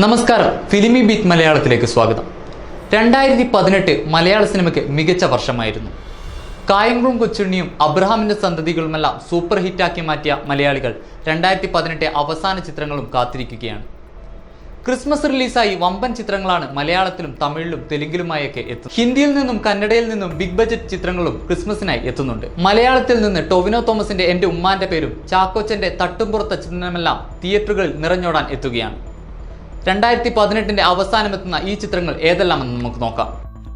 നമസ്കാരം. ഫിലിമി ബീറ്റ് മലയാളത്തിലേക്ക് സ്വാഗതം. രണ്ടായിരത്തി പതിനെട്ട് മലയാള സിനിമയ്ക്ക് മികച്ച വർഷമായിരുന്നു. കായംകുളം കൊച്ചുണ്ണിയും അബ്രഹാമിന്റെ സന്തതികളുമെല്ലാം സൂപ്പർ ഹിറ്റാക്കി മാറ്റിയ മലയാളികൾ രണ്ടായിരത്തി പതിനെട്ടെ അവസാന ചിത്രങ്ങളും കാത്തിരിക്കുകയാണ്. ക്രിസ്മസ് റിലീസായി വമ്പൻ ചിത്രങ്ങളാണ് മലയാളത്തിലും തമിഴിലും തെലുങ്കിലുമായൊക്കെ എത്തുന്നത്. ഹിന്ദിയിൽ നിന്നും കന്നഡയിൽ നിന്നും ബിഗ് ബജറ്റ് ചിത്രങ്ങളും ക്രിസ്മസിനായി എത്തുന്നുണ്ട്. മലയാളത്തിൽ നിന്ന് ടൊവിനോ തോമസിന്റെ എന്റെ ഉമ്മാന്റെ പേരും ചാക്കോച്ചന്റെ തട്ടുംപുറത്ത ചിത്രമെല്ലാം തിയേറ്ററുകളിൽ നിറഞ്ഞോടാൻ എത്തുകയാണ്. രണ്ടായിരത്തി പതിനെട്ടിന്റെ അവസാനമെത്തുന്ന ഈ ചിത്രങ്ങൾ ഏതെല്ലാമെന്ന് നമുക്ക് നോക്കാം.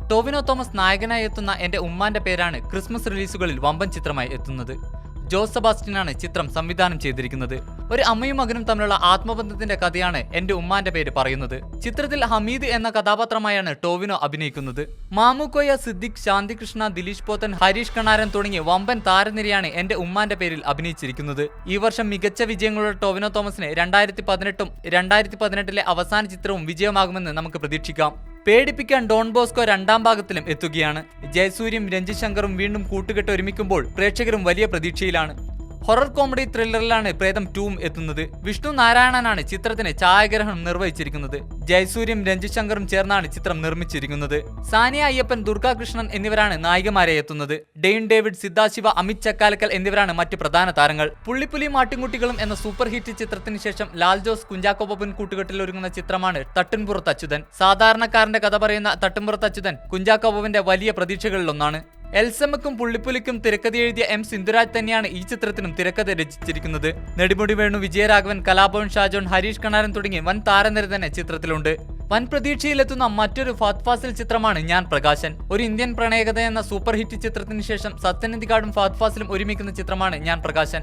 ടോവിനോ തോമസ് നായകനായി എത്തുന്ന എന്റെ ഉമ്മാന്റെ പേരാണ് ക്രിസ്മസ് റിലീസുകളിൽ വമ്പൻ ചിത്രമായി എത്തുന്നത്. ജോസ് സെബാസ്റ്റ്യനാണ് ചിത്രം സംവിധാനം ചെയ്തിരിക്കുന്നത്. ഒരു അമ്മയും മകനും തമ്മിലുള്ള ആത്മബന്ധത്തിന്റെ കഥയാണ് എന്റെ ഉമ്മാന്റെ പേര് പറയുന്നത്. ചിത്രത്തിൽ ഹമീദ് എന്ന കഥാപാത്രമായാണ് ടോവിനോ അഭിനയിക്കുന്നത്. മാമുക്കോയ സിദ്ദിഖ് ശാന്തികൃഷ്ണ ദിലീഷ് പോത്തൻ ഹരീഷ് കണാരൻ തുടങ്ങിയ വമ്പൻ താരനിരയാണ് എന്റെ ഉമ്മാന്റെ പേരിൽ അഭിനയിച്ചിരിക്കുന്നത്. ഈ വർഷം മികച്ച വിജയങ്ങളുടെ ടോവിനോ തോമസിന് രണ്ടായിരത്തി പതിനെട്ടും രണ്ടായിരത്തി പതിനെട്ടിലെ അവസാന ചിത്രവും വിജയമാകുമെന്ന് നമുക്ക് പ്രതീക്ഷിക്കാം. പേടിപ്പിക്കാൻ ഡോൺ ബോസ്കോ രണ്ടാം ഭാഗത്തിലും എത്തുകയാണ്. ജയസൂര്യം രഞ്ജിത് ശങ്കറും വീണ്ടും കൂട്ടുകെട്ട് ഒരുമിക്കുമ്പോൾ പ്രേക്ഷകരും വലിയ പ്രതീക്ഷയിലാണ്. ഹൊറർ കോമഡി ത്രില്ലറിലാണ് പ്രേതം ടൂം എത്തുന്നത്. വിഷ്ണു നാരായണനാണ് ചിത്രത്തിന് ഛായാഗ്രഹണം നിർവഹിച്ചിരിക്കുന്നത്. ജയസൂര്യം രഞ്ജിശങ്കറും ചേർന്നാണ് ചിത്രം നിർമ്മിച്ചിരിക്കുന്നത്. സാനിയ അയ്യപ്പൻ ദുർഗാകൃഷ്ണൻ എന്നിവരാണ് നായികമാരെ എത്തുന്നത്. ഡെയിൻ ഡേവിഡ് സിദ്ധാശിവ അമിത് ചക്കാലക്കൽ എന്നിവരാണ് മറ്റ് പ്രധാന താരങ്ങൾ. പുള്ളിപ്പുലി മാട്ടിൻകുട്ടികളും എന്ന സൂപ്പർ ഹിറ്റ് ചിത്രത്തിന് ശേഷം ലാൽ ജോസ് കുഞ്ചാക്കോപ്പൻ കൂട്ടുകെട്ടിൽ ഒരുങ്ങുന്ന ചിത്രമാണ് തട്ടിൻപുറത്ത് അച്യുതൻ സാധാരണക്കാരന്റെ കഥ പറയുന്ന തട്ടിൻപുറത്ത് അച്യുതൻ കുഞ്ചാക്കോബന്റെ വലിയ പ്രതീക്ഷകളിലൊന്നാണ്. എൽസമ്മക്കും പുള്ളിപ്പുലിക്കും തിരക്കഥ എഴുതിയ എം സിന്ധുരാജ് തന്നെയാണ് ഈ ചിത്രത്തിനും തിരക്കഥ രചിച്ചിരിക്കുന്നത്. നെടുമുടി വേണു വിജയരാഘവൻ കലാഭവൻ ഷാജോൺ ഹരീഷ് കണാരൻ തുടങ്ങി വൻ താരനിര തന്നെ ചിത്രത്തിലുണ്ട്. വൻ പ്രതീക്ഷയിലെത്തുന്ന മറ്റൊരു ഫാത് ഫാസിൽ ചിത്രമാണ് ഞാൻ പ്രകാശൻ. ഒരു ഇന്ത്യൻ പ്രണയകഥ എന്ന സൂപ്പർ ഹിറ്റ് ചിത്രത്തിന് ശേഷം സത്യനന്ദികാടും ഫാത് ഫാസിലും ഒരുമിക്കുന്ന ചിത്രമാണ് ഞാൻ പ്രകാശൻ.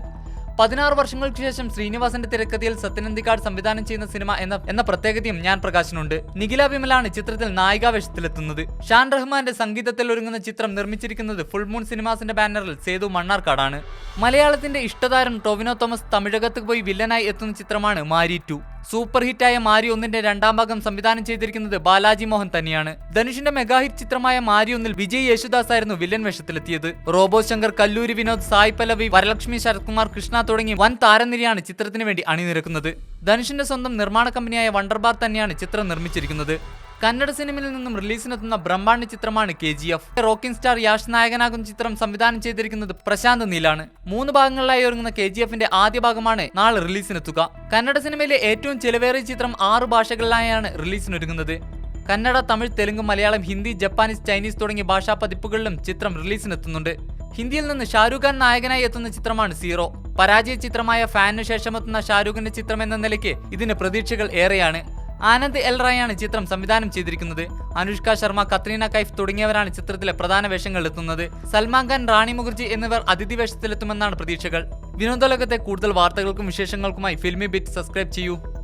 പതിനാറ് വർഷങ്ങൾക്ക് ശേഷം ശ്രീനിവാസന്റെ തിരക്കഥയിൽ സത്യനന്ദിക്കാട് സംവിധാനം ചെയ്യുന്ന സിനിമ എന്ന എന്ന പ്രത്യേകതയും ഞാൻ പ്രകാശനുണ്ട്. നിഖില വിമലാണ് ചിത്രത്തിൽ നായികാവേഷത്തിലെത്തുന്നത് ഷാൻ റഹ്മാന്റെ സംഗീതത്തിൽ ഒരുങ്ങുന്ന ചിത്രം നിർമ്മിച്ചിരിക്കുന്നത് ഫുൾ മൂൺ സിനിമാസിന്റെ ബാനറിൽ സേതു മണ്ണാർക്കാടാണ്. മലയാളത്തിന്റെ ഇഷ്ടതാരം ടൊവിനോ തോമസ് തമിഴകത്ത് പോയി വില്ലനായി എത്തുന്ന ചിത്രമാണ് മാരി ടു. സൂപ്പർ ഹിറ്റായ മാരി ഒന്നിന്റെ രണ്ടാം ഭാഗം സംവിധാനം ചെയ്തിരിക്കുന്നത് ബാലാജി മോഹൻ തന്നെയാണ്. ധനുഷിന്റെ മെഗാഹിറ്റ് ചിത്രമായ മാരി ഒന്നിൽ വിജയ് യേശുദാസ് ആയിരുന്നു വില്ലൻ വേഷത്തിലെത്തിയത്. റോബോ ശങ്കർ കല്ലൂരി വിനോദ് സായ് പല്ലവി വരലക്ഷ്മി ശരത്കുമാർ കൃഷ്ണ തുടങ്ങി വൻ താരനിരയാണ് ചിത്രത്തിന് വേണ്ടി അണിനിരക്കുന്നത്. ധനുഷിന്റെ സ്വന്തം നിർമ്മാണ കമ്പനിയായ വണ്ടർബാർ തന്നെയാണ് ചിത്രം നിർമ്മിച്ചിരിക്കുന്നത്. കന്നഡ സിനിമയിൽ നിന്നും റിലീസിനെത്തുന്ന ബ്രഹ്മാണ്ഡ ചിത്രമാണ് K G F. Rocking star Yash നായകനാകുന്ന ചിത്രം സംവിധാനം ചെയ്തിരിക്കുന്നത് പ്രശാന്ത് നീലാണ്. മൂന്ന് ഭാഗങ്ങളിലായി ഒരുങ്ങുന്ന കെ ജി എഫിന്റെ ആദ്യ ഭാഗമാണ് നാളെ റിലീസിനെത്തുക. കന്നഡ സിനിമയിലെ ഏറ്റവും ചിലവേറിയ ചിത്രം ആറ് ഭാഷകളിലായാണ് റിലീസിനൊരുങ്ങുന്നത്. കന്നഡ തമിഴ് തെലുങ്ക് മലയാളം ഹിന്ദി ജപ്പാനീസ് ചൈനീസ് തുടങ്ങിയ ഭാഷാ പതിപ്പുകളിലും ചിത്രം റിലീസിനെത്തുന്നുണ്ട്. ഹിന്ദിയിൽ നിന്ന് ഷാരൂഖ് ഖാൻ നായകനായി എത്തുന്ന ചിത്രമാണ് സീറോ. പരാജയ ചിത്രമായ ഫാനു ശേഷം എത്തുന്ന ഷാരൂഖിന്റെ ചിത്രം എന്ന നിലയ്ക്ക് ഇതിന് പ്രതീക്ഷകൾ ഏറെയാണ്. ആനന്ദ് എൽ റായാണ് ചിത്രം സംവിധാനം ചെയ്തിരിക്കുന്നത്. അനുഷ്ക ശർമ്മ കത്രീന കൈഫ് തുടങ്ങിയവരാണ് ചിത്രത്തിലെ പ്രധാന വേഷങ്ങൾ എത്തുന്നത്. സൽമാൻ ഖാൻ റാണി മുഖർജി എന്നിവർ അതിഥി വേഷത്തിലെത്തുമെന്നാണ് പ്രതീക്ഷകൾ. വിനോദലോകത്തെ കൂടുതൽ വാർത്തകൾക്കും വിശേഷങ്ങൾക്കുമായി ഫിൽമി ബിറ്റ് സബ്സ്ക്രൈബ് ചെയ്യൂ.